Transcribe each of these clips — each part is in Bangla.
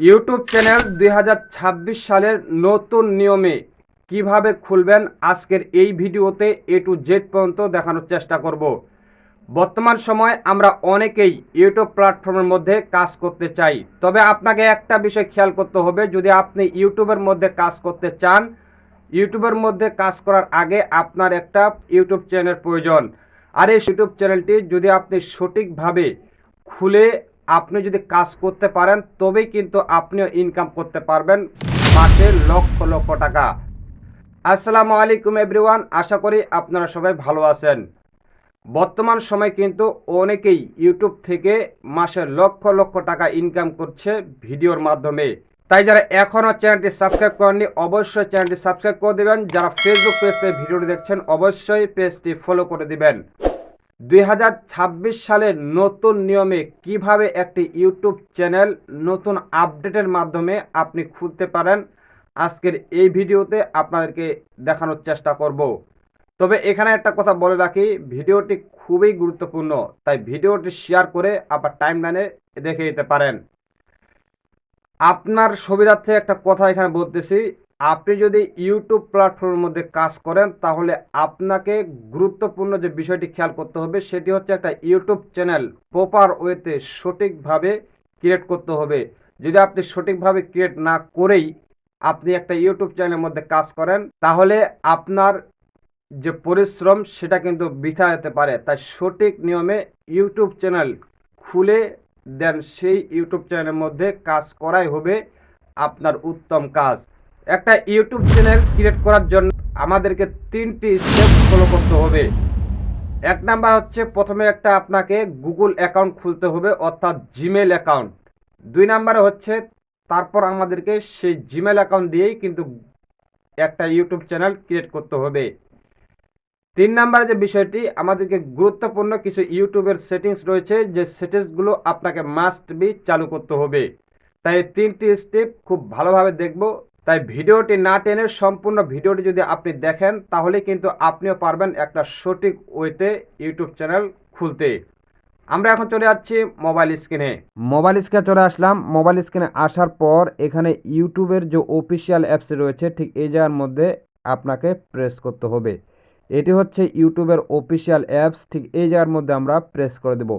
ইউটিউব চ্যানেল দু হাজার ছাব্বিশ সালের নতুন নিয়মে কীভাবে খুলবেন আজকের এই ভিডিওতে এ টু জেড পর্যন্ত দেখানোর চেষ্টা করব। বর্তমান সময় আমরা অনেকেই ইউটিউব প্ল্যাটফর্মের মধ্যে কাজ করতে চাই। তবে আপনাকে একটা বিষয় খেয়াল করতে হবে, যদি আপনি ইউটিউবের মধ্যে কাজ করতে চান, ইউটিউবের মধ্যে কাজ করার আগে আপনার একটা ইউটিউব চ্যানেল প্রয়োজন। আর এই ইউটিউব চ্যানেলটি যদি আপনি সঠিকভাবে খুলে আপনি যদি কাজ করতে পারেন, তবেই কিন্তু আপনিও ইনকাম করতে পারবেন মাসে লক্ষ লক্ষ টাকা। আসসালামু আলাইকুম এভরিওয়ান আশা করি আপনারা সবাই ভালো আছেন। বর্তমান সময় কিন্তু অনেকেই ইউটিউব থেকে মাসে লক্ষ লক্ষ টাকা ইনকাম করছে ভিডিওর মাধ্যমে। তাই যারা এখনও চ্যানেলটি সাবস্ক্রাইব করেননি, অবশ্যই চ্যানেলটি সাবস্ক্রাইব করে দেবেন। যারা ফেসবুক পেজ থেকে ভিডিওটি দেখছেন, অবশ্যই পেজটি ফলো করে দিবেন। দুই হাজার ছাব্বিশ সালের নতুন নিয়মে কীভাবে একটি ইউটিউব চ্যানেল নতুন আপডেটের মাধ্যমে আপনি খুলতে পারেন, আজকের এই ভিডিওতে আপনাদেরকে দেখানোর চেষ্টা করব। তবে এখানে একটা কথা বলে রাখি, ভিডিওটি খুবই গুরুত্বপূর্ণ, তাই ভিডিওটি শেয়ার করে আবার টাইম লাইনে রেখে দিতে পারেন। আপনার সুবিধার্থে একটা কথা এখানে বলতেছি আপনি যদি ইউটিউব প্ল্যাটফর্মের মধ্যে কাজ করেন, তাহলে আপনাকে গুরুত্বপূর্ণ যে বিষয়টি খেয়াল করতে হবে, সেটি হচ্ছে একটা ইউটিউব চ্যানেল প্রপার ওয়েতে সঠিকভাবে ক্রিয়েট করতে হবে। যদি আপনি সঠিকভাবে ক্রিয়েট না করেই আপনি একটা ইউটিউব চ্যানেলের মধ্যে কাজ করেন, তাহলে আপনার যে পরিশ্রম, সেটা কিন্তু বৃথা যেতে পারে। তাই সঠিক নিয়মে ইউটিউব চ্যানেল খুলে দেন, সেই ইউটিউব চ্যানেলের মধ্যে কাজ করাই হবে আপনার উত্তম কাজ। একটা ইউটিউব চ্যানেল ক্রিয়েট করার জন্য আমাদেরকে তিনটি স্টেপ ফলো করতে হবে। এক নাম্বার হচ্ছে প্রথমে একটা আপনাকে গুগল অ্যাকাউন্ট খুলতে হবে, অর্থাৎ জিমেল অ্যাকাউন্ট দুই নাম্বারে হচ্ছে তারপর আমাদেরকে সেই জিমেল অ্যাকাউন্ট দিয়েই কিন্তু একটা ইউটিউব চ্যানেল ক্রিয়েট করতে হবে। তিন নাম্বার যে বিষয়টি, আমাদেরকে গুরুত্বপূর্ণ কিছু ইউটিউবের সেটিংস রয়েছে, যে সেটিংসগুলো আপনাকে মাস্ট বি চালু করতে হবে। তাই তিনটি স্টেপ খুব ভালোভাবে দেখব তাই ভিডিওটি না টেনে সম্পূর্ণ ভিডিওটি যদি আপনি দেখেন, তাহলে কিন্তু আপনিও পারবেন একটা সঠিক ওয়েতে ইউটিউব চ্যানেল খুলতে। আমরা এখন চলে যাচ্ছি মোবাইল স্ক্রিনে। মোবাইল স্ক্রিনে চলে আসলাম। মোবাইল স্ক্রিনে আসার পর এখানে ইউটিউবের যে অফিসিয়াল অ্যাপস রয়েছে, ঠিক এই জায়গার মধ্যে আপনাকে প্রেস করতে হবে। এটি হচ্ছে ইউটিউবের অফিসিয়াল অ্যাপস ঠিক এই জায়গার মধ্যে আমরা প্রেস করে দেব।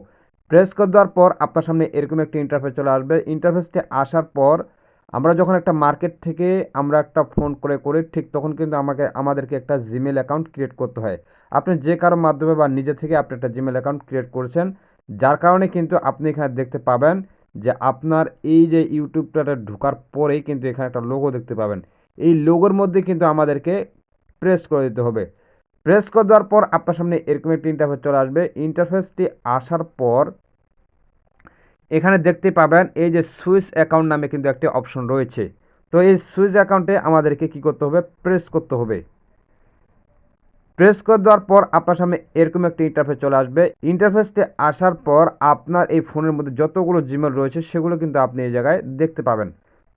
প্রেস করে দেওয়ার পর আপনার সামনে এরকম একটি ইন্টারফেস চলে আসবে। ইন্টারফেসটি আসার পর আমরা যখন একটা মার্কেট থেকে আমরা একটা ফোন করে করি, ঠিক তখন কিন্তু আমাকে, আমাদেরকে একটা জিমেল অ্যাকাউন্ট ক্রিয়েট করতে হয়। আপনি যে কারোর মাধ্যমে বা নিজে থেকে আপনি একটা জিমেল অ্যাকাউন্ট ক্রিয়েট করেছেন, যার কারণে কিন্তু আপনি এখানে দেখতে পাবেন যে আপনার এই যে ইউটিউবটাতে ঢোকার পরেই কিন্তু এখানে একটা লোগো দেখতে পাবেন। এই লোগোর মধ্যে কিন্তু আমাদেরকে প্রেস করে দিতে হবে। প্রেস করে দেওয়ার পর আপনার সামনে এরকম একটি ইন্টারফেস চলে আসবে। ইন্টারফেসটি আসার পর এখানে দেখতে পাবেন এই যে সুইচ অ্যাকাউন্ট নামে কিন্তু একটি অপশন রয়েছে। তো এই সুইচ অ্যাকাউন্টে আমাদেরকে কি করতে হবে? প্রেস করতে হবে। প্রেস করে দেওয়ার পর আপনার সামনে এরকম একটি ইন্টারফেস চলে আসবে। ইন্টারফেসটি আসার পর আপনার এই ফোনের মধ্যে যতগুলো জিমেল রয়েছে, সেগুলো কিন্তু আপনি এই জায়গায় দেখতে পাবেন।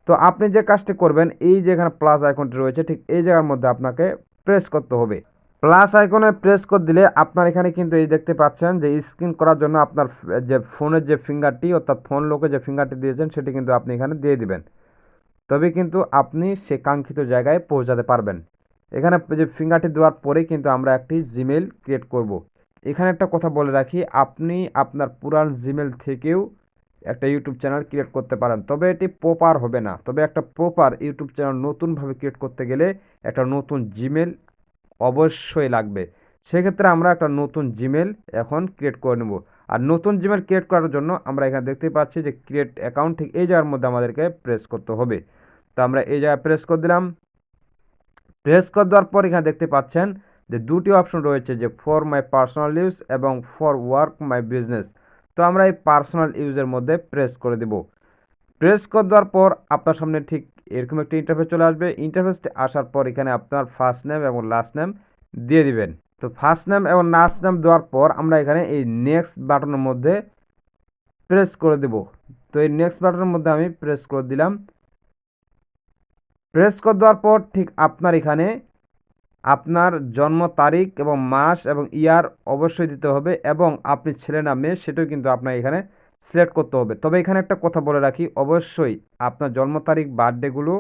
তো আপনি যে কাজটি করবেন, এই যেখানে প্লাস আইকনটি রয়েছে, ঠিক এই জায়গার মধ্যে আপনাকে প্রেস করতে হবে। প্লাস আইকনে প্রেস করে দিলে আপনার এখানে কিন্তু এই দেখতে পাচ্ছেন যে স্ক্রিন করার জন্য আপনার যে ফোনের যে ফিঙ্গারটি অর্থাৎ ফোন লোকে যে ফিঙ্গারটি দিয়েছেন, সেটি কিন্তু আপনি এখানে দিয়ে দিবেন। তবে কিন্তু আপনি সে কাঙ্ক্ষিত জায়গায় পৌঁছাতে পারবেন। এখানে যে ফিঙ্গারটি দেওয়ার পরেই কিন্তু আমরা একটি জিমেল ক্রিয়েট করব। এখানে একটা কথা বলে রাখি, আপনি আপনার পুরান জিমেল থেকেও একটা ইউটিউব চ্যানেল ক্রিয়েট করতে পারেন। তবে এটি প্রপার হবে না। তবে একটা প্রপার ইউটিউব চ্যানেল নতুনভাবে ক্রিয়েট করতে গেলে একটা নতুন জিমেল অবশ্যই লাগবে। সেক্ষেত্রে আমরা একটা নতুন জিমেল এখন ক্রিয়েট করে নেব। আর নতুন জিমেল ক্রিয়েট করার জন্য আমরা এখানে দেখতে পাচ্ছি যে ক্রিয়েট অ্যাকাউন্ট ঠিক এই জায়গার মধ্যে আমাদেরকে প্রেস করতে হবে। তো আমরা এই জায়গায় প্রেস করে দিলাম। প্রেস করে দেওয়ার পর এখানে দেখতে পাচ্ছেন যে দুটি অপশন রয়েছে যে ফর মাই পার্সোনাল ইউজ এবং ফর ওয়ার্ক মাই বিজনেস তো আমরা এই পার্সোনাল ইউজের মধ্যে প্রেস করে দেব। প্রেস করে দেওয়ার পর আপনার সামনে ঠিক এরকম একটা ইন্টারফেস চলে আসবে। ইন্টারফেসটি আসার পর এখানে আপনার ফার্স্ট নেম এবং লাস্ট নেম দিয়ে দিবেন। তো ফার্স্ট নেম এবং লাস্ট নেম দেওয়ার পর আমরা এখানে এই নেক্সট বাটনের মধ্যে প্রেস করে দেব। তো এই নেক্সট বাটনের মধ্যে আমি প্রেস করে দিলাম। প্রেস করে দেওয়ার পর ঠিক আপনার এখানে আপনার জন্ম তারিখ এবং মাস এবং ইয়ার অবশ্যই দিতে হবে এবং আপনি ছেলে না মেয়ে, সেটাও কিন্তু আপনার এখানে সিলেক্ট করতে হবে। তবে এখানে একটা কথা বলে রাখি, অবশ্যই আপনার জন্ম তারিখ বার্থডেগুলো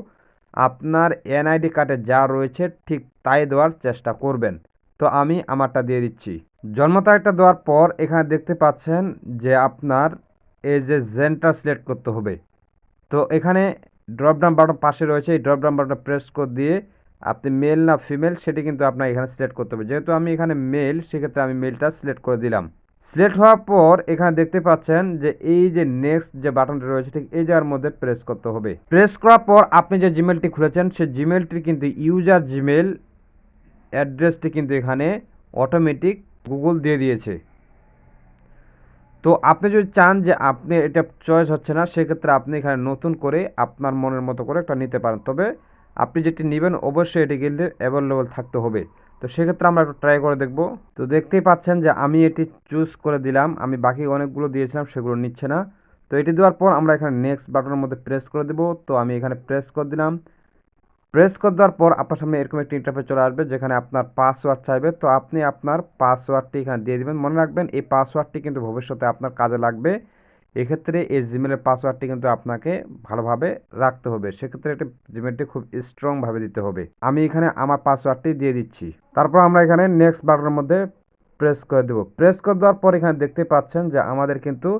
আপনার এনআইডি কার্ডে যা রয়েছে ঠিক তাই দেওয়ার চেষ্টা করবেন। তো আমি আমারটা দিয়ে দিচ্ছি। জন্ম তারিখটা দেওয়ার পর এখানে দেখতে পাচ্ছেন যে আপনার এই যে জেনটা সিলেক্ট করতে হবে। তো এখানে ড্রপ ডাউন বাটন পাশে রয়েছে, এই ড্রপ ডাউন বাটন প্রেস করে দিয়ে আপনি মেল না ফিমেল সেটি কিন্তু আপনার এখানে সিলেক্ট করতে হবে। যেহেতু আমি এখানে মেল সেক্ষেত্রে আমি মেলটা সিলেক্ট করে দিলাম। সিলেক্ট হওয়ার পর এখানে দেখতে পাচ্ছেন যে এই যে নেক্সট যে বাটনটি রয়েছে, ঠিক এই জায়গার মধ্যে প্রেস করতে হবে। প্রেস করার পর আপনি যে জিমেলটি খুলেছেন, সেই জিমেলটি কিন্তু ইউজার জিমেল অ্যাড্রেসটি কিন্তু এখানে অটোমেটিক গুগল দিয়ে দিয়েছে। তো আপনি যদি চান যে আপনি এটা চয়েস হচ্ছে না, সেক্ষেত্রে আপনি এখানে নতুন করে আপনার মনের মতো করে একটা নিতে পারেন। তবে আপনি যেটি নেবেন, অবশ্যই এটি কিন্তু অ্যাভেলেবল থাকতে হবে। তো সেক্ষেত্রে আমরা একটু ট্রাই করে দেখব। তো দেখতেই পাচ্ছেন যে আমি এটি চুজ করে দিলাম, আমি বাকি অনেকগুলো দিয়েছিলাম, সেগুলো নিচ্ছে না। তো এটি দেওয়ার পর আমরা এখানে নেক্সট বাটনের মধ্যে প্রেস করে দেব। তো আমি এখানে প্রেস করে দিলাম। প্রেস করে দেওয়ার পর আপনার সামনে এরকম একটি ইন্টারফেস চলে আসবে, যেখানে আপনার পাসওয়ার্ড চাইবে। তো আপনি আপনার পাসওয়ার্ডটি এখানে দিয়ে দিবেন। মনে রাখবেন এই পাসওয়ার্ডটি কিন্তু ভবিষ্যতে আপনার কাজে লাগবে। এক্ষেত্রে এই জিমেলের পাসওয়ার্ডটি কিন্তু আপনাকে ভালোভাবে রাখতে হবে। সেক্ষেত্রে এটি জিমেলটি খুব স্ট্রংভাবে দিতে হবে। আমি এখানে আমার পাসওয়ার্ডটি দিয়ে দিচ্ছি। তারপর আমরা এখানে নেক্সট বাটনের মধ্যে প্রেস করে দেবো। প্রেস করে দেওয়ার পর এখানে দেখতে পাচ্ছেন যে আমাদের কিন্তু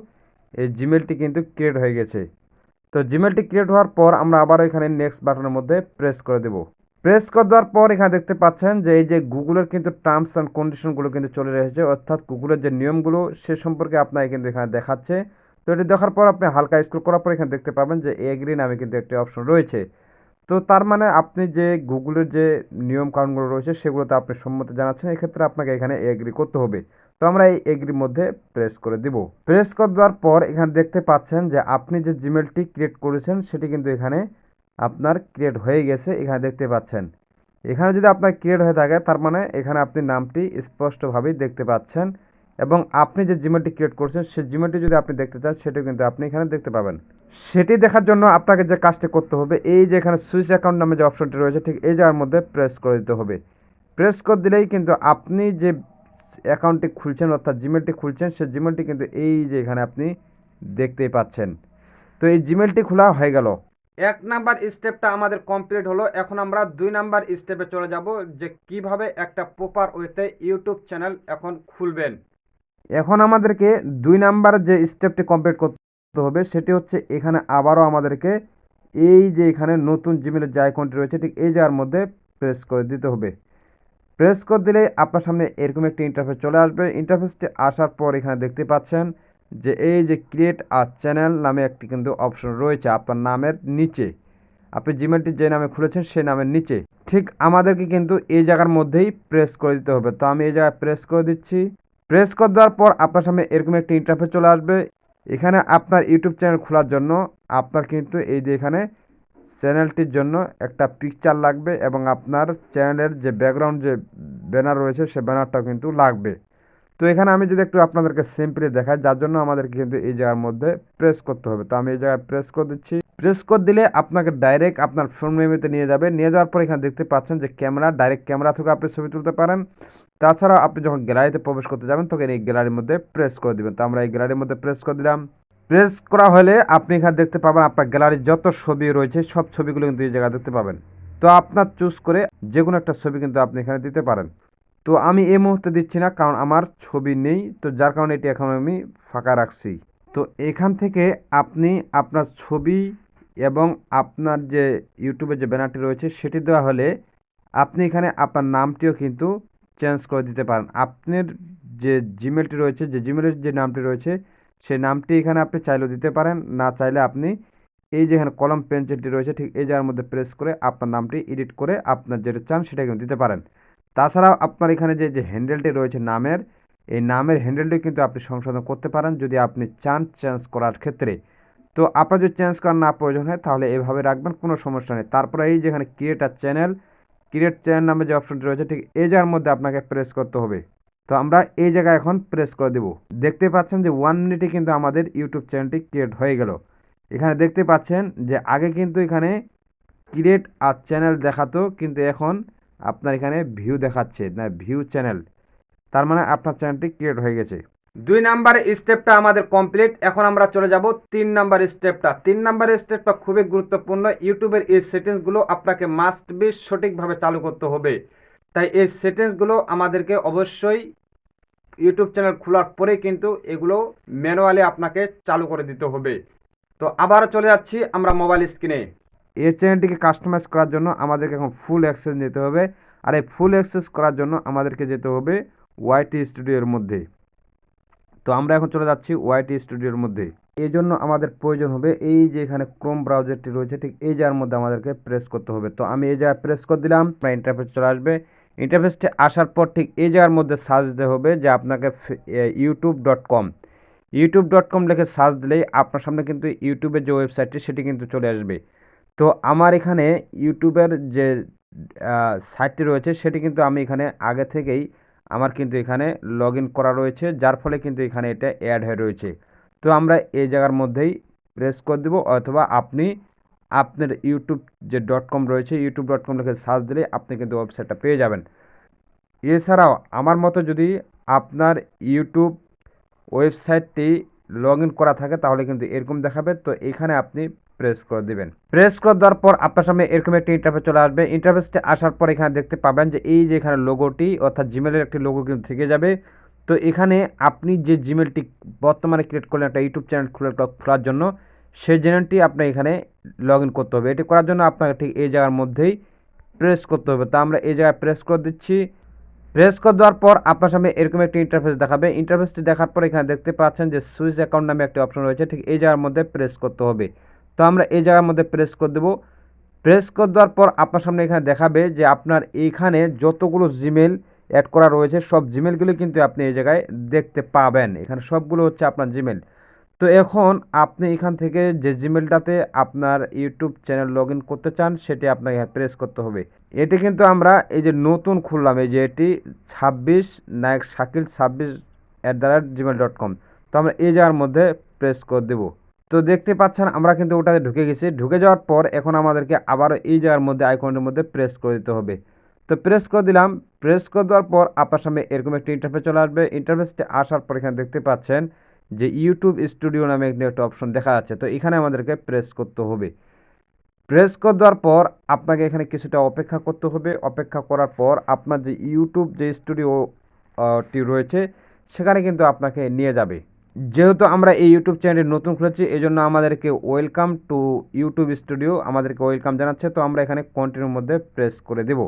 এই জিমেলটি কিন্তু ক্রিয়েট হয়ে গেছে। তো জিমেলটি ক্রিয়েট হওয়ার পর আমরা আবার এখানে নেক্সট বাটনের মধ্যে প্রেস করে দেব। প্রেস করে দেওয়ার পর এখানে দেখতে পাচ্ছেন যে এই যে গুগলের কিন্তু টার্মস অ্যান্ড কন্ডিশনগুলো কিন্তু চলে এসেছে। অর্থাৎ গুগলের যে নিয়মগুলো সে সম্পর্কে আপনাকে কিন্তু এখানে দেখাচ্ছে। তো এটি দেখার পর আপনি হালকা স্ক্রল করার পর এখানে দেখতে পাবেন যে এগ্রি নামে কিন্তু একটি অপশন রয়েছে। তো তার মানে আপনি যে গুগলের যে নিয়ম কানুনগুলো রয়েছে সেগুলোতে আপনি সম্মতি জানাচ্ছেন, এক্ষেত্রে আপনাকে এখানে এগ্রি করতে হবে। তো আমরা এই এগ্রির মধ্যে প্রেস করে দিব। প্রেস করে দেওয়ার পর এখানে দেখতে পাচ্ছেন যে আপনি যে জিমেলটি ক্রিয়েট করেছেন সেটি কিন্তু এখানে আপনার ক্রিয়েট হয়ে গেছে, এখানে দেখতে পাচ্ছেন। এখানে যদি আপনার ক্রিয়েট হয়ে থাকে, তার মানে এখানে আপনি নামটি স্পষ্টভাবেই দেখতে পাচ্ছেন। এবং আপনি যে জিমেলটি ক্রিয়েট করছেন, সেই জিমেলটি যদি আপনি দেখতে চান, সেটি কিন্তু আপনি এখানে দেখতে পাবেন। সেটি দেখার জন্য আপনাকে যে কাজটি করতে হবে, এই যে এখানে সুইচ অ্যাকাউন্ট নামে যে অপশনটি রয়েছে, ঠিক এই জায়গার মধ্যে প্রেস করে দিতে হবে। প্রেস করে দিলেই কিন্তু আপনি যে অ্যাকাউন্টটি খুলছেন, অর্থাৎ জিমেলটি খুলছেন, সেই জিমেলটি কিন্তু এই যে এখানে আপনি দেখতেই পাচ্ছেন। তো এই জিমেলটি খোলা হয়ে গেল। এক নাম্বার স্টেপটা আমাদের কমপ্লিট হলো। এখন আমরা দুই নাম্বার স্টেপে চলে যাব, যে কীভাবে একটা প্রপার ওয়েতে ইউটিউব চ্যানেল এখন খুলবেন। এখন আমাদেরকে দুই নাম্বার যে স্টেপটি কমপ্লিট করতে হবে, সেটি হচ্ছে এখানে আবারও আমাদেরকে এই যে এখানে নতুন জিমেলের যে আইকনটি রয়েছে, ঠিক এই জায়গার মধ্যে প্রেস করে দিতে হবে। প্রেস করে দিলে আপনার সামনে এরকম একটি ইন্টারফেস চলে আসবে। ইন্টারফেসটি আসার পর এখানে দেখতে পাচ্ছেন যে এই যে ক্রিয়েট আর চ্যানেল নামে একটি কিন্তু অপশন রয়েছে আপনার নামের নিচে। আপনি জিমেলটি যে নামে খুলেছেন সেই নামের নিচে। ঠিক আমাদেরকে কিন্তু এই জায়গার মধ্যেই প্রেস করে দিতে হবে। তো আমি এই জায়গায় প্রেস করে দিচ্ছি। প্রেস করে দেওয়ার পর আপনার সামনে এরকম একটি ইন্টারফেস চলে আসবে। এখানে আপনার ইউটিউব চ্যানেল খোলার জন্য আপনার কিন্তু এই যে এখানে চ্যানেলটির জন্য একটা পিকচার লাগবে এবং আপনার চ্যানেলের যে ব্যাকগ্রাউন্ড যে ব্যানার রয়েছে, সে ব্যানারটাও কিন্তু লাগবে। তো এখানে আমি যদি একটু আপনাদেরকে সিম্পলি দেখাই, যার জন্য আমাদেরকে কিন্তু এই জায়গার মধ্যে প্রেস করতে হবে। তো আমি এই জায়গায় প্রেস করে দিচ্ছি। প্রেস করে দিলে আপনাকে ডাইরেক্ট আপনার ফোন মেমোরিতে নিয়ে যাবে। নিয়ে যাওয়ার পর এখানে দেখতে পাচ্ছেন যে ক্যামেরা ডাইরেক্ট ক্যামেরা থেকে আপনি ছবি তুলতে পারেন। তাছাড়া আপনি যখন গ্যালারিতে প্রবেশ করতে যাবেন, তখন এই গ্যালারির মধ্যে প্রেস করে দিবেন। তো আমরা এই গ্যালারির মধ্যে প্রেস করে দিলাম। প্রেস করা হলে আপনি এখানে দেখতে পাবেন আপনার গ্যালারির যত ছবি রয়েছে, সব ছবিগুলো কিন্তু এই জায়গায় দেখতে পাবেন। তো আপনার চুজ করে যে কোনো একটা ছবি কিন্তু আপনি এখানে দিতে পারেন। তো আমি এই মুহূর্তে দিচ্ছি না, কারণ আমার ছবি নেই, তো যার কারণে এটি এখন আমি ফাঁকা রাখছি। তো এখান থেকে আপনি আপনার ছবি এবং আপনার যে ইউটিউবে যে ব্যানারটি রয়েছে, সেটি দেওয়া হলে আপনি এখানে আপনার নামটিও কিন্তু চেঞ্জ করে দিতে পারেন। আপনার যে জিমেলটি রয়েছে, যে জিমেলের যে নামটি রয়েছে, সেই নামটি এখানে আপনি চাইলেও দিতে পারেন, না চাইলে আপনি এই যেখানে কলম পেন্সিলটি রয়েছে, ঠিক এই জায়গার মধ্যে প্রেস করে আপনার নামটি এডিট করে আপনার যেটা চান সেটা কিন্তু দিতে পারেন। তাছাড়াও আপনার এখানে যে যে হ্যান্ডেলটি রয়েছে নামের, এই নামের হ্যান্ডেলটি কিন্তু আপনি সংশোধন করতে পারেন যদি আপনি চান চেঞ্জ করার ক্ষেত্রে। তো আপনার যদি চেঞ্জ করার না প্রয়োজন হয় তাহলে এভাবে রাখবেন, কোনো সমস্যা নেই। তারপরে এই যেখানে ক্রিয়েট আর চ্যানেল ক্রিয়েট চ্যানেল নামে যে অপশনটি রয়েছে, ঠিক এই জায়গার মধ্যে আপনাকে প্রেস করতে হবে। তো আমরা এই জায়গায় এখন প্রেস করে দেব। দেখতে পাচ্ছেন যে ওয়ান মিনিটে কিন্তু আমাদের ইউটিউব চ্যানেলটি ক্রিয়েট হয়ে গেল। এখানে দেখতে পাচ্ছেন যে আগে কিন্তু এখানে ক্রিয়েট আর চ্যানেল দেখাতো, কিন্তু এখন আপনার এখানে ভিউ দেখাচ্ছে, না ভিউ চ্যানেল তার মানে আপনার চ্যানেলটি ক্রিয়েট হয়ে গেছে। দুই নাম্বার স্টেপটা আমাদের কমপ্লিট এখন আমরা চলে যাব তিন নাম্বার স্টেপটা তিন নাম্বার স্টেপটা খুবই গুরুত্বপূর্ণ। ইউটিউবের এই সেটিংসগুলো আপনাকে মাস্ট বি সঠিকভাবে চালু করতে হবে। তাই এই সেটিংসগুলো আমাদেরকে অবশ্যই ইউটিউব চ্যানেল খোলার পরেই কিন্তু এগুলো ম্যানুয়ালি আপনাকে চালু করে দিতে হবে। তো আবারও চলে যাচ্ছি আমরা মোবাইল স্ক্রিনে এই চ্যানেলটিকে কাস্টমাইজ করার জন্য আমাদেরকে এখন ফুল অ্যাক্সেস নিতে হবে। আর এই ফুল অ্যাক্সেস করার জন্য আমাদেরকে যেতে হবে ওয়াইটি স্টুডিওর মধ্যে। তো আমরা এখন চলে যাচ্ছি ওয়াইটি স্টুডিওর মধ্যে। এই জন্য আমাদের প্রয়োজন হবে এই যে এখানে ক্রোম ব্রাউজারটি রয়েছে, ঠিক এই জায়গার মধ্যে আমাদেরকে প্রেস করতে হবে। তো আমি এই জায়গায় প্রেস করে দিলাম, আপনার ইন্টারফেস চলে আসবে। ইন্টারফেসটি আসার পর ঠিক এই জায়গার মধ্যে সার্চ দিতে হবে যে আপনাকে YouTube dot com YouTube dot com লিখে সার্চ দিলেই আপনার সামনে কিন্তু ইউটিউবের যে ওয়েবসাইটটি সেটি কিন্তু চলে আসবে। তো আমার এখানে ইউটিউবের যে সাইটটি রয়েছে সেটি কিন্তু আমি এখানে আগে থেকেই আমার কিন্তু এখানে লগ করা রয়েছে, যার ফলে কিন্তু এখানে এটা অ্যাড হয়ে রয়েছে। তো আমরা এই জায়গার মধ্যেই প্রেস করে দেবো অথবা আপনি আপনার ইউটিউব যে ডট কম রয়েছে, ইউটিউব ডট কম লিখে সার্চ দিলে আপনি কিন্তু ওয়েবসাইটটা পেয়ে যাবেন। এছাড়াও আমার মতো যদি আপনার ইউটিউব ওয়েবসাইটটি লগ করা থাকে তাহলে কিন্তু এরকম দেখাবে। তো এখানে আপনি প্রেস করে দিবেন। প্রেস করে দেওয়ার পর আপনার সামনে এরকম একটি ইন্টারফেস চলে আসবে। ইন্টারফেসটি আসার পর এখানে দেখতে পাবেন যে এই যে এখানে লোগোটি অর্থাৎ জিমেলের একটি লোগো কিন্তু থেকে যাবে। তো এখানে আপনি যে জিমেলটি বর্তমানে ক্রিয়েট করলেন একটা ইউটিউব চ্যানেল খুলে খোলার জন্য, সেই চ্যানেলটি আপনার এখানে লগ ইন করতে হবে। এটি করার জন্য আপনাকে ঠিক এই জায়গার মধ্যেই প্রেস করতে হবে। তো আমরা এই জায়গায় প্রেস করে দিচ্ছি। প্রেস করে দেওয়ার পর আপনার সামনে এরকম একটি ইন্টারফেস দেখাবে। ইন্টারফেসটি দেখার পর এখানে দেখতে পাচ্ছেন যে সুইচ অ্যাকাউন্ট নামে একটি অপশন রয়েছে। ঠিক এই জায়গার মধ্যে প্রেস করতে হবে। তো আমরা এই জায়গার মধ্যে প্রেস করে দেবো। প্রেস করে দেওয়ার পর আপনার সামনে এখানে দেখাবে যে আপনার এইখানে যতগুলো জিমেল অ্যাড করা রয়েছে, সব জিমেলগুলো কিন্তু আপনি এই জায়গায় দেখতে পাবেন। এখানে সবগুলো হচ্ছে আপনার জিমেল তো এখন আপনি এখান থেকে যে জিমেলটাতে আপনার ইউটিউব চ্যানেল লগ করতে চান, সেটি আপনাকে প্রেস করতে হবে। এটি কিন্তু আমরা এই যে নতুন খুললাম, এই যে এটি ছাব্বিশ নায়ক শাকিল ছাব্বিশ at the rate Gmail dot com তো আমরা এই জায়গার মধ্যে প্রেস করে দেবো। তো দেখতে পাচ্ছেন, আমরা কিন্তু ওটাতে ঢুকে গেছি। ঢুকে যাওয়ার পর এখন আমাদেরকে আবারও এই জায়গার মধ্যে আইকনের মধ্যে প্রেস করে দিতে হবে। তো প্রেস করে দিলাম। প্রেস করে দেওয়ার পর আপনার সামনে এরকম একটি ইন্টারফেস চলে আসবে। ইন্টারফেসটি আসার পর এখানে দেখতে পাচ্ছেন যে ইউটিউব স্টুডিও নামে একটি একটা অপশন দেখা যাচ্ছে। তো এখানে আমাদেরকে প্রেস করতে হবে। প্রেস করে দেওয়ার পর আপনাকে এখানে কিছুটা অপেক্ষা করতে হবে। অপেক্ষা করার পর আপনার যে ইউটিউব যে স্টুডিওটি রয়েছে, সেখানে কিন্তু আপনাকে নিয়ে যাবে। যেহেতু আমরা এই ইউটিউব চ্যানেলটি নতুন খুলেছি এই জন্য আমাদেরকে ওয়েলকাম টু ইউটিউব স্টুডিও আমাদেরকে ওয়েলকাম জানাচ্ছে। তো আমরা এখানে কন্টিনিউর মধ্যে প্রেস করে দেব।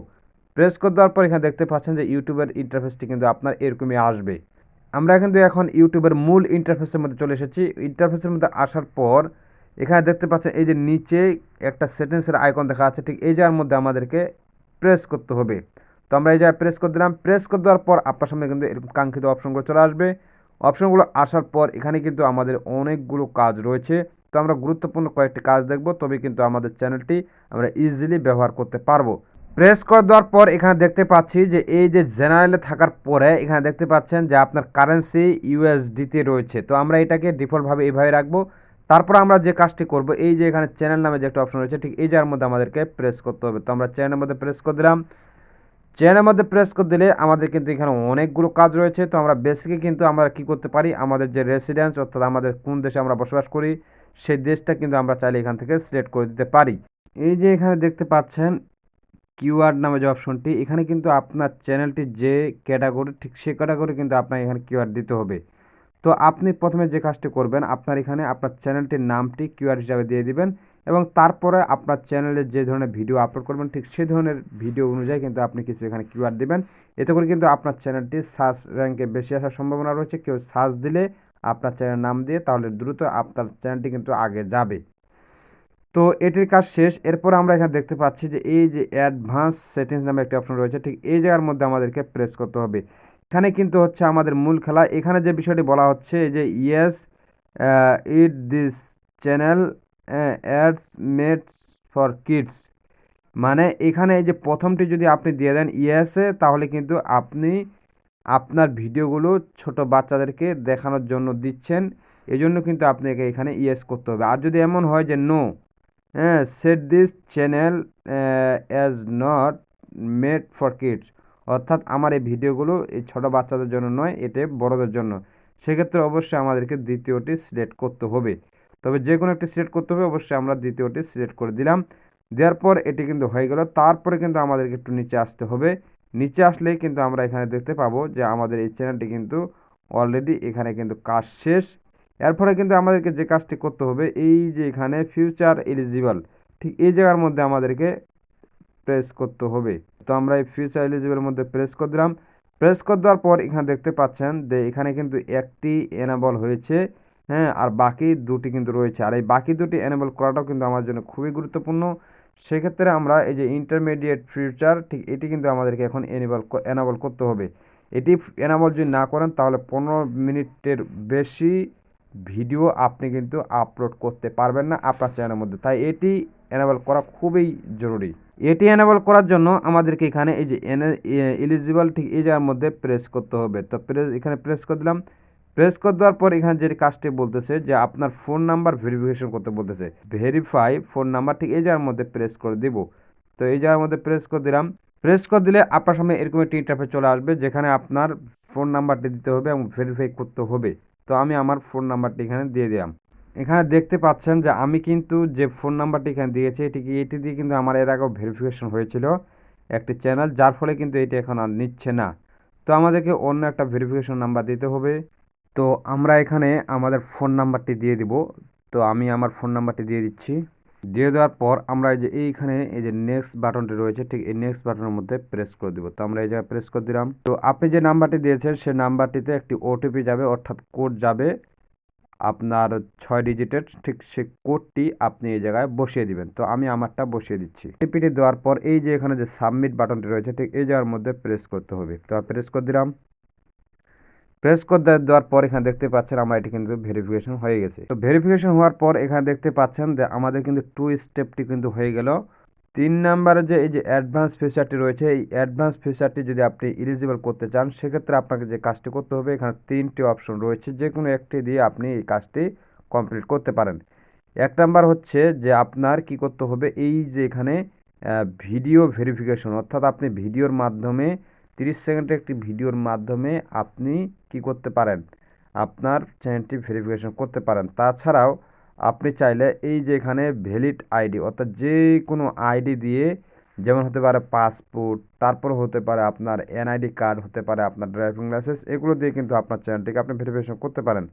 প্রেস করে দেওয়ার পর এখানে দেখতে পাচ্ছেন যে ইউটিউবের ইন্টারফেসটি কিন্তু আপনার এরকমই আসবে। আমরা কিন্তু এখন ইউটিউবের মূল ইন্টারফেসের মধ্যে চলে এসেছি। ইন্টারফেসের মধ্যে আসার পর এখানে দেখতে পাচ্ছেন এই যে নিচে একটা সেটিংসের আইকন দেখা যাচ্ছে। ঠিক এই জায়গার মধ্যে আমাদেরকে প্রেস করতে হবে। তো আমরা এই জায়গায় প্রেস করে দিলাম। প্রেস করে দেওয়ার পর আপনার সামনে কিন্তু এরকম কাঙ্ক্ষিত অপশনগুলো চলে আসবে। অপশনগুলো আসার পর এখানে কিন্তু আমাদের অনেকগুলো কাজ রয়েছে। তো আমরা গুরুত্বপূর্ণ কয়েকটি কাজ দেখব তবে কিন্তু আমাদের চ্যানেলটি আমরা ইজিলি ব্যবহার করতে পারব। প্রেস করে দেওয়ার পর এখানে দেখতে পাচ্ছি যে এই যে জেনারেলে থাকার পরে এখানে দেখতে পাচ্ছেন যে আপনার কারেন্সি ইউএসডিতে রয়েছে। তো আমরা এটাকে ডিফল্টভাবে এইভাবে রাখব। তারপর আমরা যে কাজটি করব, এই যে এখানে চ্যানেল নামে যে একটা অপশন রয়েছে, ঠিক এই যার মধ্যে আমাদেরকে প্রেস করতে হবে। তো আমরা চ্যানেলের মধ্যে প্রেস করে দিলাম। চ্যানেলের মধ্যে প্রেস করে দিলে আমাদের কিন্তু এখানে অনেকগুলো কাজ রয়েছে। তো আমরা বেসিকে কিন্তু আমরা কি করতে পারি? আমাদের যে রেসিডেন্স অর্থাৎ আমাদের কোন দেশে আমরা বসবাস করি, সেই দেশটা কিন্তু আমরা চাইলে এখান থেকে সিলেক্ট করে দিতে পারি। এই যে এখানে দেখতে পাচ্ছেন কিউআর নামে যে অপশনটি এখানে কিন্তু আপনার চ্যানেলটি যে ক্যাটাগরি ঠিক সেই ক্যাটাগরি কিন্তু আপনার এখানে কিউআর দিতে হবে। তো আপনি প্রথমে যে কাজটি করবেন, আপনার এখানে আপনার চ্যানেলটির নামটি কিউআর হিসাবে দিয়ে দিবেন। এবং তারপরে আপনার চ্যানেলে যে ধরনের ভিডিও আপলোড করবেন, ঠিক সেই ধরনের ভিডিও অনুযায়ী কিন্তু আপনি কিছু এখানে কিওয়ার্ড দেবেন। এতে করে কিন্তু আপনার চ্যানেলটি সার্চ র্যাঙ্কে বেশি আসার সম্ভাবনা রয়েছে। কেউ সার্চ দিলে আপনার চ্যানেল নাম দিয়ে তাহলে দ্রুত আপনার চ্যানেলটি কিন্তু আগে যাবে। তো এটির কাজ শেষ। এরপর আমরা এখানে দেখতে পাচ্ছি যে এই যে অ্যাডভান্স সেটিংস নামে একটি অপশন রয়েছে, ঠিক এই জায়গার মধ্যে আমাদেরকে প্রেস করতে হবে। এখানে কিন্তু হচ্ছে আমাদের মূল খেলা। এখানে যে বিষয়টি বলা হচ্ছে যে yes it this channel ads meds for kids মানে এখানে এই যে প্রথমটি যদি আপনি দিয়ে দেন ইয়েসে তাহলে কিন্তু আপনি আপনার ভিডিওগুলো ছোট বাচ্চাদেরকে দেখানোর জন্য দিচ্ছেন। এই জন্য কিন্তু আপনাকে এখানে ইয়েস করতে হবে। আর যদি এমন হয় যে নো হ্যাঁ set this channel as not made for kids অর্থাৎ আমার এই ভিডিওগুলো এই ছোটো বাচ্চাদের জন্য নয় এটা বড়দের জন্য, সেক্ষেত্রে অবশ্যই আমাদেরকে দ্বিতীয়টি সিলেক্ট করতে হবে। তবে যে কোনো একটি সিলেক্ট করতে হবে, অবশ্যই আমরা দ্বিতীয়টি সিলেক্ট করে দিলাম। দেওয়ার পর এটি কিন্তু হয়ে গেল। তারপরে কিন্তু আমাদেরকে একটু নিচে আসতে হবে। নিচে আসলেই কিন্তু আমরা এখানে দেখতে পাবো যে আমাদের এই চ্যানেলটি কিন্তু অলরেডি এখানে কিন্তু কাজ শেষ। এরপরে কিন্তু আমাদেরকে যে কাজটি করতে হবে, এই যে এখানে ফিউচার এলিজিবল ঠিক এই জায়গার মধ্যে আমাদেরকে প্রেস করতে হবে। তো আমরা এই ফিউচার এলিজিবলের মধ্যে প্রেস করে দিলাম। প্রেস করে দেওয়ার পর এখানে দেখতে পাচ্ছেন যে এখানে কিন্তু একটি এনাবল হয়েছে। হ্যাঁ আর বাকি দুটি কিন্তু রয়েছে। আর এই বাকি দুটি এনেবল করাটাও কিন্তু আমার জন্য খুবই গুরুত্বপূর্ণ। সেক্ষেত্রে আমরা এই যে ইন্টারমিডিয়েট ফিউচার ঠিক এটি কিন্তু আমাদেরকে এখন এনেবল এনাবল করতে হবে। এটি এনাবল যদি না করেন, তাহলে পনেরো মিনিটের বেশি ভিডিও আপনি কিন্তু আপলোড করতে পারবেন না আপনার চ্যানেলের মধ্যে। তাই এটি এনাবল করা খুবই জরুরি। এটি এনাবল করার জন্য আমাদেরকে এখানে এই যে এলিজিবল ঠিক এই জায়গার মধ্যে প্রেস করতে হবে। তো প্রেস এখানে প্রেস করে দিলাম। প্রেস করে দেওয়ার পর এখানে যে কাজটি বলতেছে যে আপনার ফোন নাম্বার ভেরিফিকেশন করতে বলতেছে। ভেরিফাই ফোন নাম্বার ঠিক এই জায়গার মধ্যে প্রেস করে দিব। তো এই জায়গার মধ্যে প্রেস করে দিলাম। প্রেস করে দিলে আপনার সামনে এরকম একটি ইন্টারফেস চলে আসবে যেখানে আপনার ফোন নাম্বারটি দিতে হবে এবং ভেরিফাই করতে হবে। তো আমি আমার ফোন নাম্বারটি এখানে দিয়ে দিলাম। এখানে দেখতে পাচ্ছেন যে আমি কিন্তু যে ফোন নাম্বারটি এখানে দিয়েছি, এটি কি এটি দিয়ে কিন্তু আমার এর আগেও ভেরিফিকেশন হয়েছিল একটি চ্যানেল যার ফলে কিন্তু এটি এখন আর নিচ্ছে না। তো আমাদেরকে অন্য একটা ভেরিফিকেশন নাম্বার দিতে হবে। তো আমরা এখানে আমাদের ফোন নাম্বারটি দিয়ে দিব। তো আমি আমার ফোন নাম্বারটি দিয়ে দিচ্ছি। দিয়ে দেওয়ার পর আমরা এই যে এইখানে এই যে নেক্সট বাটনটি রয়েছে, ঠিক এই নেক্সট বাটনের মধ্যে প্রেস করে দিব। তো আমরা এই জায়গায় প্রেস করে দিলাম। তো আপনি যে নাম্বারটি দিয়েছেন, সে নাম্বারটিতে একটি ওটিপি যাবে, অর্থাৎ কোড যাবে আপনার ছয় ডিজিটের ঠিক সে কোডটি আপনি এই জায়গায় বসিয়ে দিবেন। তো আমি আমারটা বসিয়ে দিচ্ছি। ওটিপিটি দেওয়ার পর এই যে এখানে যে সাবমিট বাটনটি রয়েছে, ঠিক এই জায়গার মধ্যে প্রেস করতে হবে। তো প্রেস করে দিলাম। প্রেস করে দেওয়ার পর এখানে দেখতে পাচ্ছেন আমার এটি কিন্তু ভেরিফিকেশন হয়ে গেছে। তো ভেরিফিকেশন হওয়ার পর এখানে দেখতে পাচ্ছেন যে আমাদের কিন্তু টু স্টেপটি কিন্তু হয়ে গেল। তিন নাম্বারে যে এই যে অ্যাডভান্স ফিচারটি রয়েছে, এই অ্যাডভান্স ফিচারটি যদি আপনি ইলিজিবল করতে চান, সেক্ষেত্রে আপনাকে যে কাজটি করতে হবে, এখানে তিনটি অপশন রয়েছে। যে কোনো একটি দিয়ে আপনি এই কাজটি কমপ্লিট করতে পারেন। এক নাম্বার হচ্ছে যে আপনার কি করতে হবে, এই যে এখানে ভিডিও ভেরিফিকেশন অর্থাৎ আপনি ভিডিওর মাধ্যমে তিরিশ সেকেন্ডের একটি ভিডিওর মাধ্যমে আপনি কি করতে পারেন? আপনার চ্যানেলটি ভেরিফিকেশন করতে পারেন। তাছাড়াও আপনি চাইলে এই যে এখানে ভ্যালিড আইডি অর্থাৎ যে কোনো আইডি দিয়ে, যেমন হতে পারে পাসপোর্ট তারপর হতে পারে আপনার এনআইডি কার্ড হতে পারে আপনার ড্রাইভিং লাইসেন্স এগুলো দিয়ে কিন্তু আপনার চ্যানেলটিকে আপনি ভেরিফিকেশন করতে পারেন।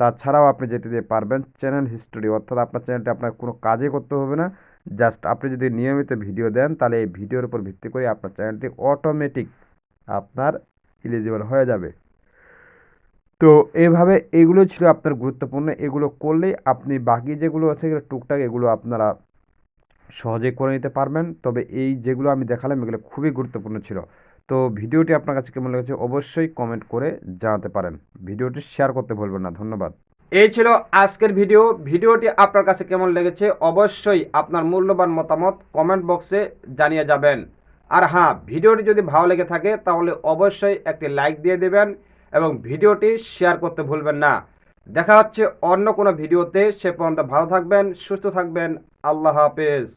তাছাড়াও আপনি যেটি দিয়ে পারবেন চ্যানেল হিস্টোরি অর্থাৎ আপনার চ্যানেলটি আপনার কোনো কাজে করতে হবে না। জাস্ট আপনি যদি নিয়মিত ভিডিও দেন, তাহলে এই ভিডিওর উপর ভিত্তি করে আপনার চ্যানেলটি অটোমেটিক আপনার এলিজিবল হয়ে যাবে। তো এভাবে এগুলো ছিল আপনার গুরুত্বপূর্ণ। এগুলো করলেই আপনি বাকি যেগুলো আছে, এগুলো টুকটাক এগুলো আপনারা সহজে করে নিতে পারবেন। তবে এই যেগুলো আমি দেখালাম, এগুলো খুবই গুরুত্বপূর্ণ ছিল। তো ভিডিওটি আপনার কাছে কেমন লেগেছে অবশ্যই কমেন্ট করে জানাতে পারেন। ভিডিওটি শেয়ার করতে ভুলবেন না, ধন্যবাদ। এই ছিল আজকের ভিডিও। ভিডিওটি আপনার কাছে কেমন লেগেছে অবশ্যই আপনার মূল্যবান মতামত কমেন্ট বক্সে জানিয়ে যাবেন। আর হ্যাঁ ভিডিওটি যদি ভালো লেগে থাকে, তাহলে অবশ্যই একটি লাইক দিয়ে দেবেন এবং ভিডিওটি শেয়ার করতে ভুলবেন না। দেখা হচ্ছে অন্য কোনো ভিডিওতে, সে পর্যন্ত ভালো থাকবেন, সুস্থ থাকবেন, আল্লাহ হাফেজ।